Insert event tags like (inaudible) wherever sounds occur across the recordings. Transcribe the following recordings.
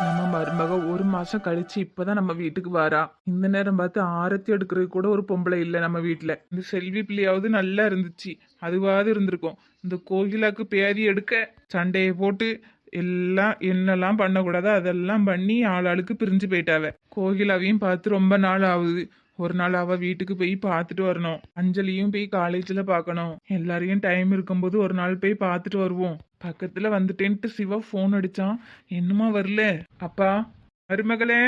நம்ம மருமக ஒரு மாசம் கழிச்சு இப்பதான் நம்ம வீட்டுக்கு வாரா. இந்த நேரம் பார்த்து ஆரத்தி எடுக்கிறது கூட ஒரு பொம்பளை இல்லை நம்ம வீட்டுல இந்த செல்வி பிள்ளையாவது நல்லா இருந்துச்சு. அதுவாவது இருந்திருக்கும். இந்த கோகிலாக்கு பேதி எடுக்க சண்டையை போட்டு எல்லாம் என்னெல்லாம் பண்ணக்கூடாதோ அதெல்லாம் பண்ணி ஆளாளுக்கு பிரிஞ்சு போயிட்டாவ. கோகிலாவையும் பார்த்து ரொம்ப நாள் ஆகுது. ஒரு நாள் அவ வீட்டுக்கு போய் பார்த்துட்டு வரணும். அஞ்சலியும் போய் காலேஜ்ல பார்க்கணும். எல்லாரையும் டைம் இருக்கும்போது ஒரு நாள் போய் பார்த்துட்டு வருவோம். பக்கத்துல வந்துட்டேன்ட்டு சிவா ஃபோன் அடிச்சான். என்னமா வரல? அப்பா மருமகளே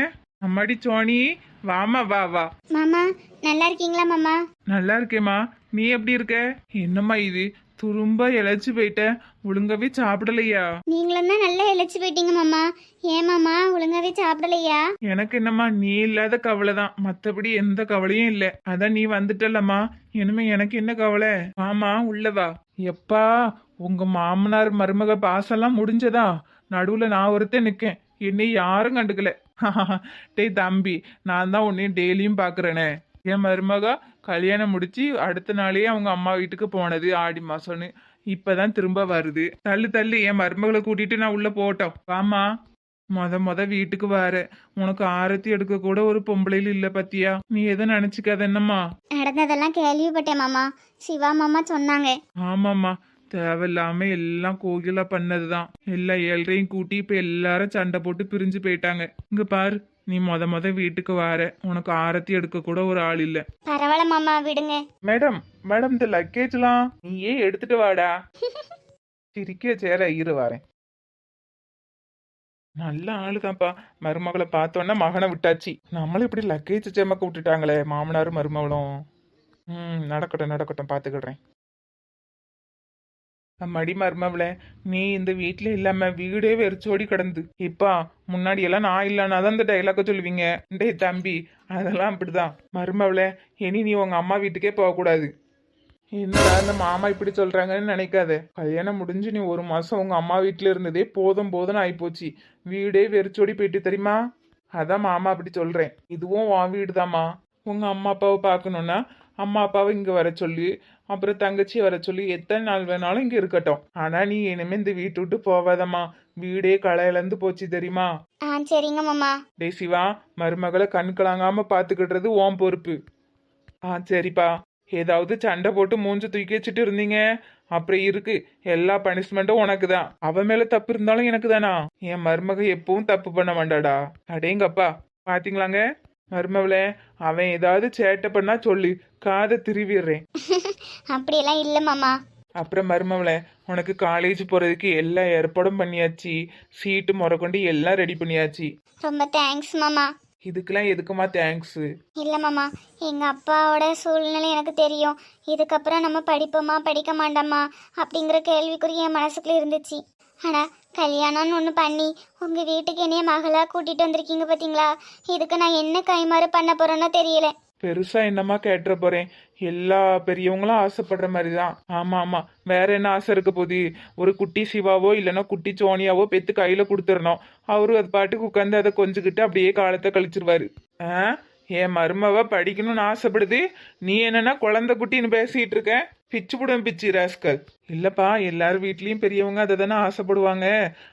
அம்மாடி சோனி வாமா வா வா. மாமா நல்லா இருக்கீங்களா மாமா? நல்லா இருக்கேம்மா. நீ எப்படி இருக்க? என்னம்மா இது? துரும்ப இழைச்சு போயிட்ட. ஒழுங்காவே சாப்பிடலையா? நீங்களும் தான் நல்லா இழைச்சி போயிட்டீங்க மாமா. ஏன் மாமா? ஒழுங்காவே சாப்பிடலையா? எனக்கு என்னம்மா நீ இல்லாத கவலை தான். மற்றபடி எந்த கவலையும் இல்லை. அதான் நீ வந்துட்டல்லம்மா. இனிமே எனக்கு என்ன கவலை? ஆமா உள்ளவா எப்பா உங்கள் மாமனார் மருமக பாசெல்லாம் முடிஞ்சதா? நடுவில் நான் ஒருத்தன் நிற்கேன் என்னை யாரும் கண்டுக்கல. (laughs) டேய் தம்பி நான் தான் உன்னையும் டெய்லியும் பார்க்குறேனே என் மருமக கல்யாணம் முடிச்சு அடுத்த நாளே அவங்க அம்மா வீட்டுக்கு போனது ஆடி மாசம்னு. இப்பதான் திரும்ப வருது. தள்ளு தள்ளு என் மருமகளை கூட்டிட்டு நான் உள்ள போட்டோம் வாமா மொத மொத வீட்டுக்கு வர. உனக்கு ஆரத்தி எடுக்க கூட ஒரு பொம்பளையில இல்ல பத்தியா? நீ எதை நினைச்சுக்காத என்னம்மா? நடந்ததெல்லாம் கேள்விப்பட்டேன் மாமா. சிவா மாமா சொன்னாங்க. ஆமாம்மா. தேவையில்லாம எல்லாம் கோகிலா பண்ணதுதான். எல்லா ஏழரையும் கூட்டி இப்ப எல்லாரும் சண்டை போட்டு பிரிஞ்சு போயிட்டாங்க. இங்க பாரு நீ மொத மொத வீட்டுக்கு வார. உனக்கு ஆரத்தி எடுக்க கூட ஒரு ஆள் இல்ல. பரவாயில்ல மாமா விடுங்க. மேடம் மேடம் இந்த லக்கேஜ்லாம் நீயே எடுத்துட்டு வாடா. சிரிக்க சேர இரு வரேன். நல்ல ஆளுதான்ப்பா. மருமகளை பார்த்தோன்னா மகனை விட்டாச்சு. நம்மளும் இப்படி லக்கேஜ் சேமக்க விட்டுட்டாங்களே மாமனாரும் மருமகளும். ம் நடக்கட்டும் நடக்கட்டும் பார்த்துக்கிடுறேன் மடி மருமவளே நீ இந்த வீட்டில் இல்லாம வீடே வெறிச்சோடி கிடந்து. இப்பா முன்னாடி எல்லாம் நான் இல்லைன்னா தான் இந்த டைலாக்க சொல்லுவீங்க. டேய் தம்பி அதெல்லாம் அப்படிதான். மருமவளே இனி நீ உங்க அம்மா வீட்டுக்கே போகக்கூடாது. என்னடா இந்த மாமா இப்படி சொல்றாங்கன்னு நினைக்காத. கல்யாணம் முடிஞ்சு நீ ஒரு மாசம் உங்க அம்மா வீட்டுல இருந்ததே போதும் போதும்னு ஆயிப்போச்சு. வீடே வெறிச்சோடி போயிட்டு தெரியுமா? அதான் மாமா அப்படி சொல்றேன். இதுவும் உன் வீடுதாம்மா. உங்க அம்மா அப்பாவை பார்க்கணும்னா அம்மா அப்பாவை இங்க வர சொல்லி அப்புறம் தங்கச்சி வர சொல்லி. எத்தனை நாள் வேணாலும் இங்க இருக்கட்டும். ஆனா நீ இனிமே இந்த வீட்டு விட்டு போவாதம்மா. வீடே களை இழந்து போச்சு தெரியுமா? ஆ சரிங்க மாமா. டேய் சிவா மருமகளை கண் கலங்காம பாத்துக்கிடுறது உன் பொறுப்பு. ஆ சரிப்பா. ஏதாவது சண்டை போட்டு மூஞ்ச தூக்கி வச்சுட்டு இருந்தீங்க? அப்புறம் இருக்கு. எல்லா பனிஷ்மெண்ட்டும் உனக்கு தான் அவ மேல தப்பு இருந்தாலும் எனக்கு தானா என் மருமக எப்பவும் தப்பு பண்ண மாட்டாடா. அடேங்கப்பா பாத்தீங்களாங்க? மருமவளே அவன் ஏதாவது சேட்டை பண்ணா சொல்லு. காதை திருவிடுறேன். (laughs) அப்படியெல்லாம் இல்லை மாமா. அப்புறம் மருமவளே உனக்கு காலேஜ் போறதுக்கு எல்லா ஏற்பாடும் பண்ணியாச்சு. சீட்டு முறைக்கொண்டு எல்லாம் ரெடி பண்ணியாச்சு. ரொம்ப தேங்க்ஸ் மாமா. இதுக்கெல்லாம் எதுக்குமா தேங்க்ஸ் இல்லை மாமா எங்கள் அப்பாவோட சூழ்நிலை எனக்கு தெரியும். இதுக்கப்புறம் நம்ம படிப்போமா படிக்க மாட்டோமா அப்படிங்கிற கேள்விக்குறி என் மனசுக்குள்ள இருந்துச்சு. ஆனால் கல்யாணம்னு ஒன்று பண்ணி உங்கள் வீட்டுக்கு என்னைய மகளாக கூட்டிகிட்டு வந்திருக்கீங்க பார்த்தீங்களா இதுக்கு நான் என்ன கைமாறு பண்ண போகிறேன்னோ தெரியல. பெருசா என்னமா கேட்டுற போறேன். எல்லா பெரியவங்களும் ஆசைப்படுற மாதிரி தான் ஆமா ஆமா. வேற என்ன ஆசை இருக்க போகுது? ஒரு குட்டி சிவாவோ இல்லைன்னா குட்டி சோனியாவோ பெத்து கையில கொடுத்துடணும் அவரு அது பாட்டுக்கு உட்காந்து அதை கொஞ்சிக்கிட்டு அப்படியே காலத்தை கழிச்சிருவாரு. ஆ? என் மருமவ படிக்கணும்னு ஆசைப்படுது. நீ என்னன்னா குழந்தை குட்டின்னு பேசிட்டு இருக்க. பிச்சு புடம் பிச்சு ராஸ்கல். இல்லப்பா எல்லார் வீட்லயும் பெரியவங்க அதை தானே ஆசைப்படுவாங்க.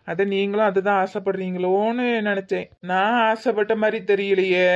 அதை நீங்களும் அதை தான் ஆசைப்படுறீங்களோன்னு நினைச்சேன். நான் ஆசைப்பட்ட மாதிரி தெரியலையே.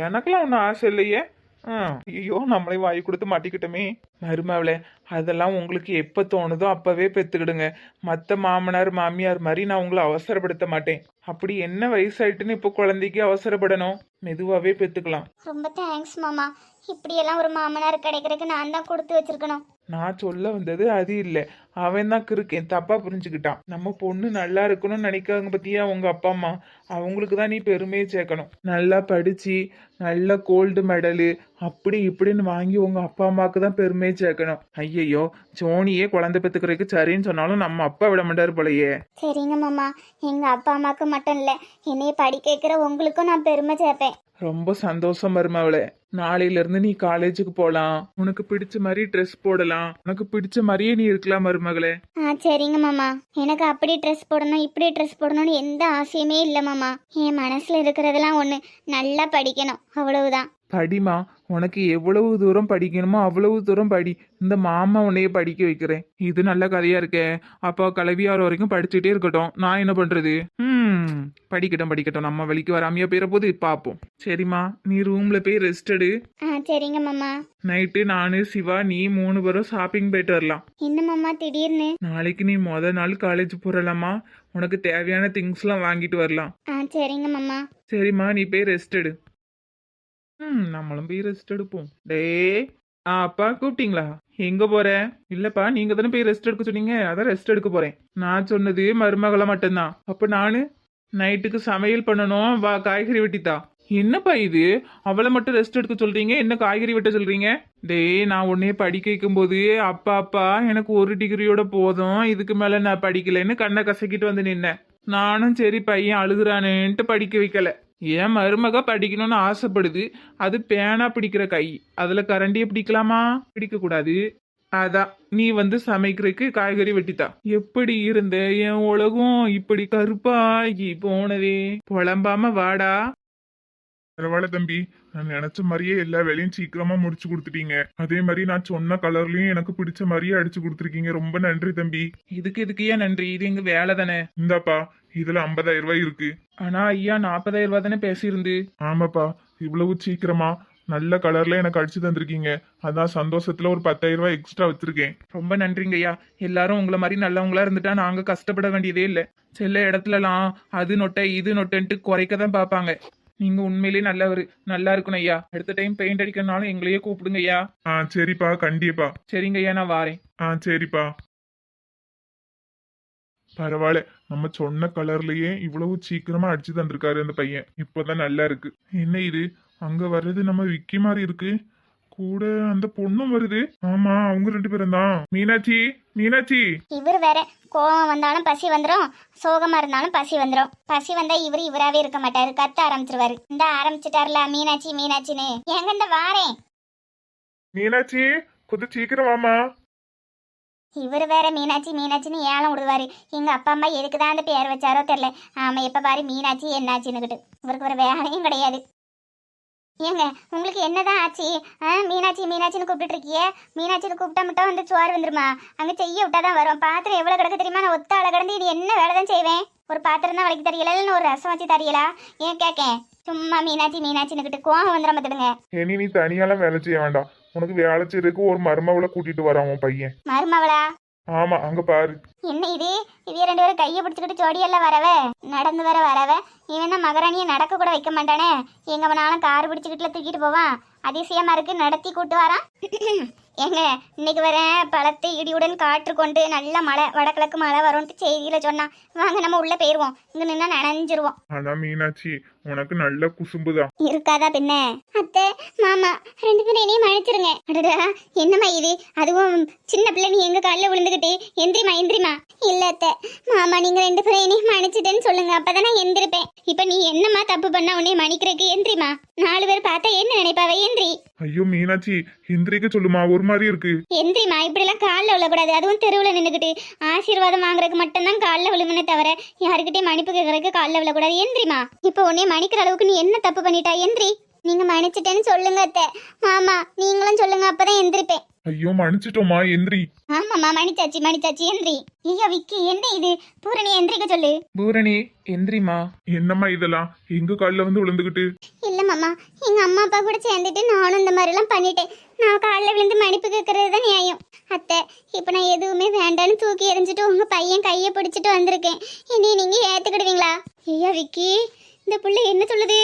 எனக்கெல்லாம் ஒன்றும் ஆசை இல்லையே. ஆ, ஐயோ நம்மளே வாய் கொடுத்து மாட்டிக்கிட்டோமே. மருமவளே அதெல்லாம் உங்களுக்கு எப்போ தோணுதோ அப்பவே பெற்றுக்கிடுங்க மற்ற மாமனார் மாமியார் மாதிரி நான் உங்களை அவசரப்படுத்த மாட்டேன். அப்படி என்ன வயசாயிட்டுன்னு இப்போ குழந்தைக்கு அவசரப்படணும்? மெதுவாகவே பெத்துக்கலாம். ரொம்ப தேங்க்ஸ் மாமா. இப்படியெல்லாம் ஒரு மாமனார் கிடைக்கிறதுக்கு நான் தான் கொடுத்து வச்சிருக்கணும். நான் சொல்ல வந்தது அது இல்லை. அவன் தான் கிறுக்கேன் தப்பா புரிஞ்சுக்கிட்டான். நம்ம பொண்ணு நல்லா இருக்கணும்னு நினைக்காங்க பத்தியா உங்க அப்பா அம்மா? அவங்களுக்கு தான் நீ பெருமையை சேர்க்கணும். நல்லா படிச்சு நல்ல கோல்டு மெடலு அப்படி இப்படின்னு வாங்கி உங்க அப்பா அம்மாவுக்கு தான் பெருமையை சேர்க்கணும். ஐயையோ ஜோனியே குழந்தை பெத்துக்கிறதுக்கு சரின்னு சொன்னாலும் நம்ம அப்பா விட மாட்டாரு போலயே. சரிங்க மாமா. எங்கள் அப்பா அம்மாவுக்கு மட்டும் இல்லை என்னைய படிக்க வைக்கிற உங்களுக்கும் நான் பெருமை சேர்ப்பேன். ரொம்ப சந்தோஷம் மருமவளே. நாளையிலிருந்து நீ காலேஜுக்கு போலாம். உனக்கு பிடிச்ச மாதிரி ட்ரெஸ் போடலாம். உனக்கு பிடிச்ச மாதிரியே நீ இருக்கலாம் மருமகளே. ஆ சரிங்க மாமா. எனக்கு அப்படி ட்ரெஸ் போடணும் இப்படி ட்ரெஸ் போடணும்னு எந்த ஆசையுமே இல்லை மாமா. என் மனசில் இருக்கிறதெல்லாம் ஒன்று நல்லா படிக்கணும். அவ்வளவுதான். படிமா உனக்கு எவ்வளவு தூரம் படிக்கணுமோ அவ்வளவு தூரம் படி. இந்த மாமா உன்னைய படிக்க வைக்கிறேன். இது நல்ல கதையா இருக்கே. அப்போ கல்வியார் வரைக்கும் படிச்சுட்டே இருக்கட்டும். நான் என்ன பண்றது? ம் படிக்கட்டும் படிக்கட்டும். நம்ம வழிக்கு வராமையா போயிட போது பார்ப்போம் சரிம்மா நீ ரூம்ல போய் ரெஸ்ட் எடு. ஆ சரிங்க மாமா. நைட்டு நானு சிவா நீ மூணு பேரும் ஷாப்பிங் போயிட்டு வரலாம். என்ன மாமா திடீர்னு? நாளைக்கு நீ முத நாள் காலேஜ் போறலாமா உனக்கு தேவையான திங்ஸ்லாம் வாங்கிட்டு வரலாம். ஆ சரிங்க மாமா. சரிம்மா நீ போய் ரெஸ்ட் எடு. ம் நம்மளும் போய் ரெஸ்ட் எடுப்போம். டேய் ஆ அப்பா கூப்பிட்டீங்களா? எங்க போற? இல்லப்பா நீங்க தானே போய் ரெஸ்ட் எடுக்க சொன்னீங்க. அதான் ரெஸ்ட் எடுக்க போறேன். நான் சொன்னது மருமகளை மட்டும்தான். அப்ப நானு? நைட்டுக்கு சமையல் பண்ணணும். வா காய்கறி வெட்டித்தா. என்னப்பா இது? அவளை மட்டும் ரெஸ்ட் எடுக்க சொல்றீங்க? என்ன காய்கறி வெட்ட சொல்றீங்க? டேய் நான் உன்னையே படிக்க வைக்கும்போது அப்பா அப்பா எனக்கு ஒரு டிகிரியோட போதும். இதுக்கு மேல நான் படிக்கலைன்னு கண்ணை கசக்கிட்டு வந்து நின்னேன். நானும் சரி பையன் அழுகுறானேன்ட்டு படிக்க வைக்கல. என் மருமக படிக்கணும்னு ஆசைப்படுது? அது பேனா பிடிக்கிற கை. அதுல கரண்டியை பிடிக்கலாமா? பிடிக்க கூடாது அதான் நீ வந்து சமைக்கிறதுக்கு காய்கறி வெட்டித்தா. எப்படி இருந்த? என் உலகம் இப்படி கருப்பாகி போனதே. புலம்பாம வாடா. பரவாயில்ல தம்பி. நான் நினைச்ச மாதிரியே எல்லா வேலையும் சீக்கிரமா முடிச்சு கொடுத்துட்டீங்க. அதே மாதிரி நான் சொன்ன கலர்லயும் எனக்கு பிடிச்ச மாதிரியே அடிச்சு கொடுத்துருக்கீங்க. ரொம்ப நன்றி தம்பி. இதுக்கு இதுக்கு ஏன் நன்றி? இது எங்க வேலை தானே? இந்தாப்பா இதுல ஐம்பதாயிரம் ரூபாய் இருக்கு. ஆனா ஐயா நாற்பதாயிரம் ரூபாய் தானே பேசியிருந்து. ஆமாப்பா இவ்வளவு சீக்கிரமா நல்ல கலர்ல எனக்கு அடிச்சு தந்திருக்கீங்க. அதான் சந்தோஷத்துல ஒரு பத்தாயிரம் ரூபாய் எக்ஸ்ட்ரா வச்சிருக்கேன். ரொம்ப நன்றிங்க ஐயா. எல்லாரும் உங்களை மாதிரி நல்லவங்களா இருந்துட்டா நாங்க கஷ்டப்பட வேண்டியதே இல்லை. சில இடத்துலலாம் அது நொட்டை இது நொட்டைன்ட்டு குறைக்க தான் பார்ப்பாங்க. நீங்க உண்மையிலேயே நல்லவர். நல்லா இருக்கணும் ஐயா. அடுத்த டைம் பெயிண்ட் அடிக்கிறனாலும் எங்களையே கூப்பிடுங்க ஐயா. ஆ சரிப்பா கண்டிப்பா. சரிங்க ஐயா நான் வாரேன். ஆ சரிப்பா. பரவாயில்ல. நம்ம சொன்ன கலர்லயே இவ்வளவு சீக்கிரமா அடிச்சு தந்திருக்காரு அந்த பையன். இப்போதான் நல்லா இருக்கு. என்ன இது? அங்க வர்றது நம்ம விக்கி மாதிரி இருக்கு. கூட அந்த பொண்ணும் வருது. ஆமா அவங்க ரெண்டு பேரும் தான். மீனாட்சி மீனாட்சி. இவர் வேற. கோவம் வந்தாலும் பசி வந்துடும் சோகமா இருந்தாலும் பசி வந்துடும் பசி வந்தா இவர் இவராவே இருக்க மாட்டாரு. கத்த ஆரம்பிச்சிருவாரு. இந்த ஆரம்பிச்சிட்டார்ல மீனாட்சி மீனாட்சின்னு. எங்க இந்த வாரேன்? மீனாட்சி கொஞ்சம் சீக்கிரம் வாமா இவர் வேற மீனாட்சி மீனாட்சின்னு ஏலம் விடுவாரு. எங்க அப்பா அம்மா எதுக்கு தான் அந்த பேர் வச்சாரோ தெரியல. ஆமா எப்ப பாரு மீனாட்சி என்னாச்சின்னுக்கிட்டு இவருக்கு ஒரு வேலையும் கிடையாது. ஏங்க உங்களுக்கு என்னதான் ஆச்சு? ஆ மீனாட்சி மீனாட்சின்னு கூப்பிட்டு இருக்கியே மீனாட்சின்னு கூப்பிட்டா மட்டும் வந்து சோறு வந்துருமா? அங்க செய்ய விட்டாதான் வரும். பாத்திரம் எவ்வளவு கிடக்கு தெரியுமா? நான் ஒத்த ஆள கிடந்து இது என்ன வேலை தான் செய்வேன்? ஒரு பாத்திரம் தான் வளைக்க தெரியல இல்லைன்னு ஒரு ரசம் வச்சு தெரியலா? ஏன் கேக்கேன்? சும்மா மீனாட்சி மீனாட்சின்னு கிட்ட கோவம் வந்துடும் பார்த்துடுங்க இனி நீ தனியாலாம் வேலை செய்ய வேண்டாம். உனக்கு வேலை செய்யறதுக்கு ஒரு மருமவளை கூட்டிட்டு வரான் உன் பையன். மருமவளா? ஆமா அங்க பாரு. என்ன இது? இவ ரெண்டு பேரும் கையை பிடிச்சிக்கிட்டு ஜோடியெல்லாம் வரவ? நடந்து வர வரவ? இவன் தான் மகராணியை நடக்க கூட வைக்க மாட்டானே? எங்க வேணாலும் கார் பிடிச்சிக்கிட்டுல தூக்கிட்டு போவான்? அதிசயமா இருக்கு. நடத்தி கூட்டு வரான் ஏங்க இன்னைக்கு வரேன் பழத்தை இடியுடன் காற்று கொண்டு நல்ல மழை வடகிழக்கு மழை வரும்ட்டு செய்தியில சொன்னான் வாங்க நம்ம உள்ள போயிருவோம். இங்க நின்னா நனைஞ்சிருவோம். ஆனா மீனாட்சி உனக்கு நல்ல குசும்புதான் இருக்காதா பின்ன? அத்தை மாமா ரெண்டு பேரும் என்னையும் மன்னிச்சிருங்க. அடடா என்னம்மா இது? அதுவும் சின்ன பிள்ளை நீ எங்க காலில் விழுந்துகிட்டு? எந்திரிமா எந்திரிமா இல்ல அத்தை. மாமா நீங்க ரெண்டு பேரும் என்னையும் மன்னிச்சிட்டேன்னு சொல்லுங்க. அப்பதான் நான் எந்திரிப்பேன். இப்ப நீ என்னம்மா தப்பு பண்ண உன்னை மன்னிக்கிறதுக்கு? எந்திரிமா நாலு பேர் பார்த்தா என்ன நினைப்பாவ? எந்திரி ஐயோ மீனாட்சி எந்திரிக்க சொல்லுமா ஒரு மாதிரி இருக்கு. எந்திரிமா இப்படிலாம் காலில் விழக்கூடாது. அதுவும் தெருவில் நின்றுக்கிட்டு ஆசீர்வாதம் வாங்குறதுக்கு மட்டும்தான் காலில் விழுவுனே தவிர யாருக்கிட்டையும் மன்னிப்பு கேட்கறதுக்கு காலில் விழக்கூடாது. எந்திரிமா இப்போ உன்னை மன்னிக்கிற அளவுக்கு நீ என்ன தப்பு பண்ணிட்டா எந்திரி நீங்க மன்னிச்சிட்டேன்னு சொல்லுங்க அத்தை. மாமா நீங்களும் சொல்லுங்க அப்பதான் எந்திரிப்பேன். ஐயோ மன்னிச்சிட்டோமா எந்திரி. ஆமாம்மா மணிச்சாச்சி மணிச்சாச்சி எந்திரி. ஐயோ விக்கி என்ன இது? பூரணி எந்திரிக்க சொல்லு. பூரணி எந்திரிமா என்னம்மா இதெல்லாம் எங்க காலில் வந்து விழுந்துகிட்டு இல்ல மாமா. எங்க அம்மா அப்பா கூட சேர்ந்துட்டு நானும் இந்த மாதிரிலாம் பண்ணிட்டேன். நான் காலில் விழுந்து மன்னிப்பு கேட்கறது தான் நியாயம். அத்தை இப்போ நான் எதுவுமே வேண்டான்னு தூக்கி எறிஞ்சிட்டு உங்க பையன் கையை பிடிச்சிட்டு வந்திருக்கேன். இனி நீங்க ஏத்துக்கிடுவீங்களா? ஐயா விக்கி இந்த புள்ள என்ன சொல்லுது?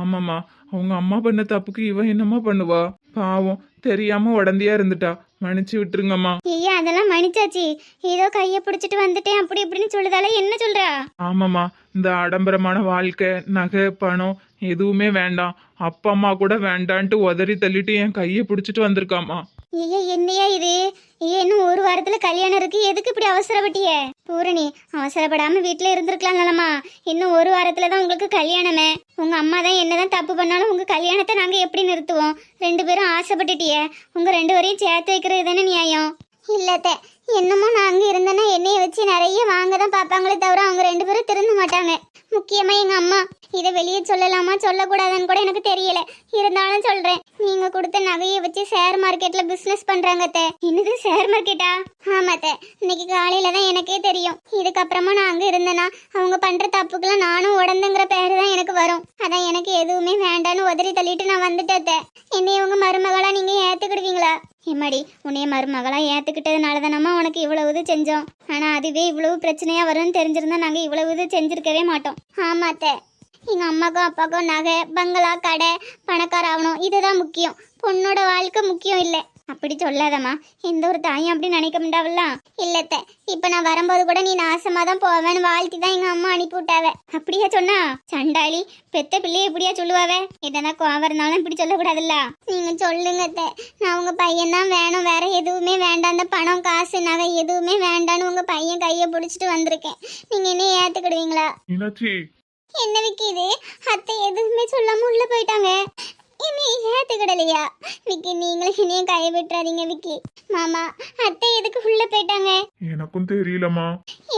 ஆமாம்மா. அவங்க அம்மா பண்ண தப்புக்கு இவன் என்னம்மா பண்ணுவா? பாவம் தெரியாம உடந்தையா இருந்துட்டா. மன்னிச்சு விட்டுருங்கம்மா. ஐயா அதெல்லாம் மன்னிச்சாச்சு. ஏதோ கையை பிடிச்சிட்டு வந்துட்டேன். அப்படி இப்படின்னு சொல்லுதால என்ன சொல்றா? ஆமாம்மா இந்த ஆடம்பரமான வாழ்க்கை நகை பணம் எதுவுமே வேண்டாம். அப்பா அம்மா கூட வேண்டான்ட்டு உதறி தள்ளிட்டு என் கையை பிடிச்சிட்டு வந்திருக்காம்மா. ஐயா என்னையா இது? ஐயா இன்னும் ஒரு வாரத்துல கல்யாணம் இருக்கு. எதுக்கு இப்படி அவசரப்பட்டிய? பூரணி அவசரப்படாம வீட்டுல இருந்திருக்கலாம் நலமா? இன்னும் ஒரு வாரத்துல தான் உங்களுக்கு கல்யாணமே. உங்க அம்மா தான் என்னதான் தப்பு பண்ணாலும் உங்க கல்யாணத்தை நாங்க எப்படி நிறுத்துவோம்? ரெண்டு பேரும் ஆசைப்பட்டுட்டிய. உங்க ரெண்டு பேரையும் சேர்த்து வைக்கிறது தானே நியாயம்? இல்லத்த என்னமோ நான் அங்க இருந்தேன்னா என்னைய வச்சு நிறைய வாங்க தான் பார்ப்பாங்களே தவிர அவங்க ரெண்டு பேரும் திருந்த மாட்டாங்க. முக்கியமா எங்க அம்மா. இதை வெளியே சொல்லலாமா சொல்லக்கூடாதுன்னு கூட எனக்கு தெரியல. இருந்தாலும் சொல்றேன். நீங்க கொடுத்த நகையை வச்சு ஷேர் மார்க்கெட்ல பிசினஸ் பண்றாங்க தே என்னது ஷேர் மார்க்கெட்டா ஆமா தே இன்னைக்கு காலையில தான் எனக்கே தெரியும். இதுக்கப்புறமா நான் அங்க இருந்தேன்னா அவங்க பண்ற தப்புக்கெல்லாம் நானும் உடந்துங்கிற பேரு தான் எனக்கு வரும். அதான் எனக்கு எதுவுமே வேண்டான்னு உதறி தள்ளிட்டு நான் வந்துட்டேன் என்னை இவங்க மருமகளாக மருமகளா நீங்க இம்மாடி உன்னைய மருமகளாக ஏற்றுக்கிட்டதுனால தானம்மா உனக்கு இவ்வளவு இது செஞ்சோம். ஆனால் அதுவே இவ்வளவு பிரச்சனையாக வரும்னு தெரிஞ்சிருந்தா நாங்கள் இவ்வளவு இது செஞ்சிருக்கவே மாட்டோம். ஆமாத்த எங்கள் அம்மாக்கும் அப்பாக்கும் நகை பங்களா கடை பணக்கார ஆகணும் இதுதான் முக்கியம். பொண்ணோட வாழ்க்கை முக்கியம் இல்லை. அப்படி சொல்லாதம்மா. எந்த ஒரு தாயும் அப்படி நினைக்க முடியாவில்ல இல்லத்த இப்ப நான் வரும்போது கூட நீ நாசமா தான் போவேன்னு வாழ்த்தி தான் எங்க அம்மா அனுப்பி விட்டாவ. அப்படியா சொன்னா? சண்டாளி பெத்த பிள்ளைய இப்படியா சொல்லுவாவ? எதனா கோவம் இருந்தாலும் இப்படி சொல்லக்கூடாதுல்ல. நீங்க சொல்லுங்க அத்தை. நான் உங்க பையன் தான் வேணும். வேற எதுவுமே வேண்டாம். அந்த பணம் காசு நகை எதுவுமே வேண்டான்னு உங்க பையன் கையை பிடிச்சிட்டு வந்திருக்கேன். நீங்க என்ன ஏத்துக்கிடுவீங்களா? என்ன விக்கி இது அத்தை எதுவுமே சொல்லாம உள்ள போயிட்டாங்க. என்னை ஏத்துக்கிடலையா விக்கி நீங்களும் என்னையும் கை விட்டுறாதீங்க விக்கி. மாமா அத்தை எதுக்கு உள்ள போயிட்டாங்க? எனக்கும் தெரியலம்மா.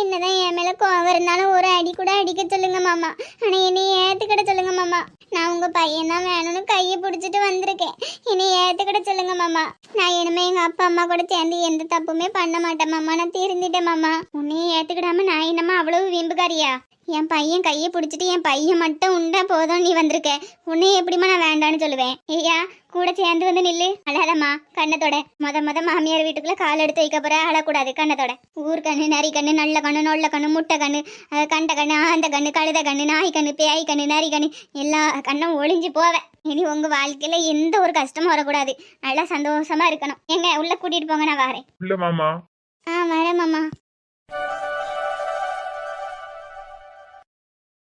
என்னதான் என் மேல கோவம் இருந்தாலும் ஒரு அடி கூட அடிக்க சொல்லுங்க மாமா. ஆனா என்னை ஏத்துக்கிட சொல்லுங்க மாமா. நான் உங்க பையன் தான் வேணும்னு கையை பிடிச்சிட்டு வந்திருக்கேன். என்னை ஏத்துக்கிட சொல்லுங்க மாமா. நான் இனிமே எங்க அப்பா அம்மா கூட சேர்ந்து எந்த தப்புமே பண்ண மாட்டேன் மாமா. நான் திருந்திட்டேன் மாமா. உன்னையும் ஏத்துக்கிடாம நான் என்னம்மா அவ்வளவு வீம்புக்காரியா? என் பையன் கையை பிடிச்சிட்டு என் பையன் மட்டும் உண்டா போதும் நீ வந்திருக்க. உன்னை எப்படிம்மா நான் வேண்டான்னு சொல்லுவேன். ஐயா கூட சேர்ந்து வந்து நில்லு. அழாதம்மா கண்ணத்தோட முத முத மாமியார் வீட்டுக்குள்ள கால் எடுத்து வைக்க போற அழக்கூடாது கண்ணத்தோட ஊர் கண்ணு நரி கண்ணு நல்ல கண்ணு நொல்ல கண்ணு முட்டை கண்ணு கண்ட கண்ணு ஆந்த கண்ணு கழுத கண்ணு நாய் கண்ணு பேய் கண்ணு நரி கண்ணு எல்லா கண்ணும் ஒளிஞ்சு போவேன் இனி உங்க வாழ்க்கையில எந்த ஒரு கஷ்டமும் வரக்கூடாது. நல்லா சந்தோஷமா இருக்கணும். எங்க உள்ள கூட்டிட்டு போங்க நான் வரேன். இல்ல மாமா. ஆ வரேன் மாமா.